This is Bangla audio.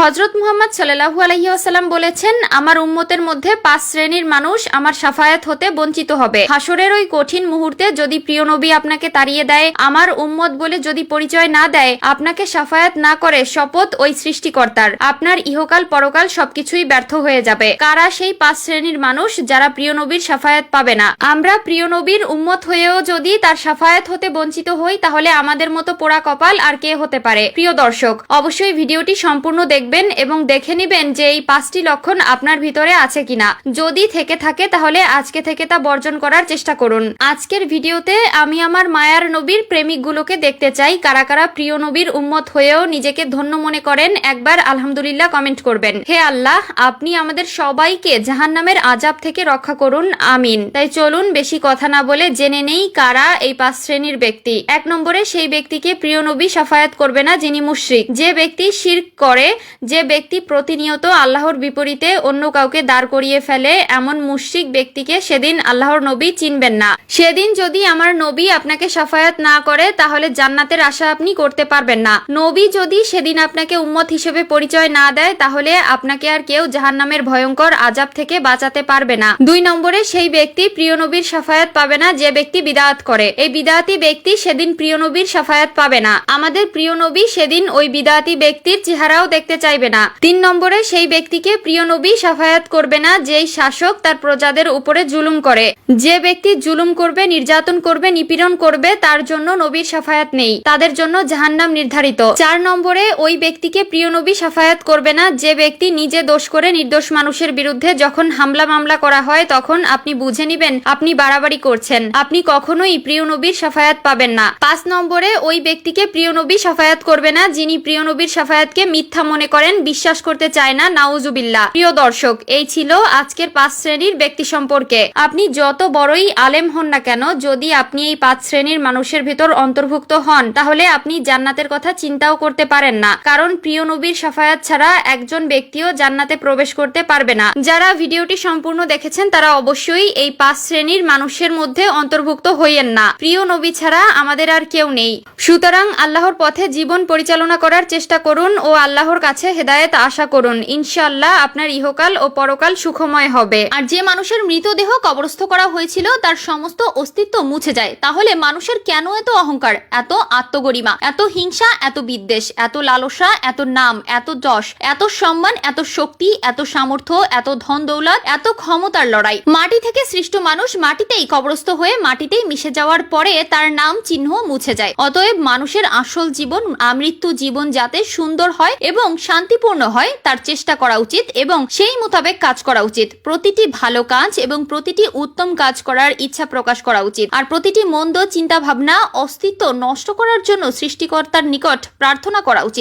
হজরত মুহাম্মদ সাল্লাহু আলহিহাসাল্লাম বলেছেন, আমার উম্মতের মধ্যে পাঁচ শ্রেণির মানুষ আমার সাফায়াত হতে বঞ্চিত হবে। হাসরের ওই কঠিন মুহূর্তে যদি প্রিয় নবী আপনাকে তাড়িয়ে দেয়, আমার উম্মত বলে যদি পরিচয় না দেয়, আপনাকে সাফায়াত না করে শপথ ওই সৃষ্টিকর্তার। আপনার ইহকাল পরকাল সবকিছুই ব্যর্থ হয়ে যাবে। কারা সেই পাঁচ শ্রেণির মানুষ যারা প্রিয় নবীর সাফায়াত পাবে না? আমরা প্রিয় নবীর উম্মত হয়েও যদি তার সাফায়াত হতে বঞ্চিত হই, তাহলে আমাদের মতো পোড়া কপাল আর কে হতে পারে? প্রিয় দর্শক, অবশ্যই ভিডিওটি সম্পূর্ণ দেখবেন এবং দেখে নিবেন যে এই পাঁচটি লক্ষণ আপনার ভিতরে আছে কিনা। যদি থেকে থাকে, তাহলে আজকে থেকে তা বর্জন করার চেষ্টা করুন। আজকের ভিডিওতে আমি আমার মায়ার নবীর প্রেমিকগুলোকে দেখতে চাই। কারা কারা প্রিয় নবীর উম্মত হয়েও নিজেকে ধন্য মনে করেন, একবার আলহামদুলিল্লাহ কমেন্ট করবেন। হে আল্লাহ, আপনি আমাদের সবাইকে জাহান্নামের আজাব থেকে রক্ষা করুন। আমিন। তাই চলুন বেশি কথা না বলে জেনে নেই কারা এই পাঁচ শ্রেণির ব্যক্তি। এক নম্বরে সেই ব্যক্তিকে প্রিয় নবী সাফায়াত করবে না যিনি মুশরিক। যে ব্যক্তি শির করে যে ব্যক্তি প্রতিনিয়ত আল্লাহর বিপরীতে অন্য কাউকে দাঁড় করিয়ে ফেলে, এমন মুশরিক ব্যক্তিকে সেদিন আল্লাহর নবী চিনবেন না। সেদিন যদি আমার নবী আপনাকে সাফায়াত না করে, তাহলে জান্নাতের আশা আপনি করতে পারবেন না। নবী যদি সেদিন আপনাকে উম্মত হিসেবে পরিচয় না দেয়, তাহলে আপনাকে আর কেউ জাহান্নামের ভয়ঙ্কর আজাব থেকে বাঁচাতে পারবে না। দুই নম্বরে, সেই ব্যক্তি প্রিয় নবীর সাফায়াত পাবে না, যে ব্যক্তি বিদাত করে। এই বিদাতি ব্যক্তি সেদিন প্রিয় নবীর সাফায়াত পাবে না। আমাদের প্রিয় নবী সেদিন ওই বিদাতি ব্যক্তির চেহারাও দেখতে চাইবে না। তিন নম্বরে সেই ব্যক্তিকে প্রিয় নবী সাফায়াত করবে না, যেই শাসক তার প্রজাদের উপরে জুলুম করে। যে ব্যক্তি জুলুম করবে, নির্যাতন করবে, নিপীড়ন করবে, তার জন্য নবীর সাফায়াত নেই। তাদের জন্য জাহান্নাম নির্ধারিত। চার নম্বরে ওই ব্যক্তিকে প্রিয় নবী সাফায়াত করবে না, যে ব্যক্তি নিজে দোষ করে নির্দোষ মানুষের বিরুদ্ধে যখন হামলা মামলা করা হয়, তখন আপনি বুঝে নিবেন, আপনি বাড়াবাড়ি করছেন। আপনি কখনোই প্রিয় নবীর সাফায়াত পাবেন না। পাঁচ নম্বরে ওই ব্যক্তিকে প্রিয় নবী সাফায়াত করবে না, যিনি প্রিয় নবীর সাফায়াতকে মিথ্যা মনে করেন, বিশ্বাস করতে চায় না, নাউজুবিল্লাহ। প্রিয় দর্শক, এই ছিল আজকের পাঁচ শ্রেণির ব্যক্তি সম্পর্কে। আপনি যত বড়ই আলেম হন না কেন, যদি আপনি এই পাঁচ শ্রেণির মানুষের ভেতর অন্তর্ভুক্ত হন, তাহলে আপনি জান্নাতের কথা চিন্তাও করতে পারেন না। কারণ প্রিয় নবীর সাফায়াত ছাড়া একজন ব্যক্তিও জান্নাতে প্রবেশ করতে পারবে না। যারা ভিডিওটি সম্পূর্ণ দেখেছেন, তারা অবশ্যই এই পাঁচ শ্রেণির মানুষের মধ্যে অন্তর্ভুক্ত হইয়েন না। প্রিয় নবী ছাড়া আমাদের আর কেউ নেই। সুতরাং আল্লাহর পথে জীবন পরিচালনা করার চেষ্টা করুন ও আল্লাহর কাছে হেদায়েত আশা করুন। ইনশাআল্লাহ আপনার ইহকাল ও পরকাল সুখময় হবে। আর যে মানুষের মৃতদেহ কবরস্থ করা হয়েছিল, তার সমস্ত অস্তিত্ব মুছে যায়। তাহলে মানুষের কেন এত অহংকার? এত আত্মগরিমা, এত হিংসা, এত বিদ্বেষ, এত লালসা, এত নাম, এত যশ, এত সম্মান, এত শক্তি, এত সামর্থ্য, এত ধন দৌলত, এত ক্ষমতার লড়াই। মাটি থেকে সৃষ্ট মানুষ মাটিতেই কবরস্থ হয়ে মাটিতেই মিশে যাওয়ার পরে তার নাম চিহ্ন মুছে যায়। অতএব মানুষের আসল জীবন আমৃত্যু জীবন যাতে সুন্দর হয় এবং শান্তিপূর্ণ হয়, তার চেষ্টা করা উচিত এবং সেই মোতাবেক কাজ করা উচিত। প্রতিটি ভালো কাজ এবং প্রতিটি উত্তম কাজ করার ইচ্ছা প্রকাশ করা উচিত। আর প্রতিটি মন্দ চিন্তা ভাবনা অস্তিত্ব নষ্ট করার জন্য সৃষ্টিকর্তার নিকট প্রার্থনা করা উচিত।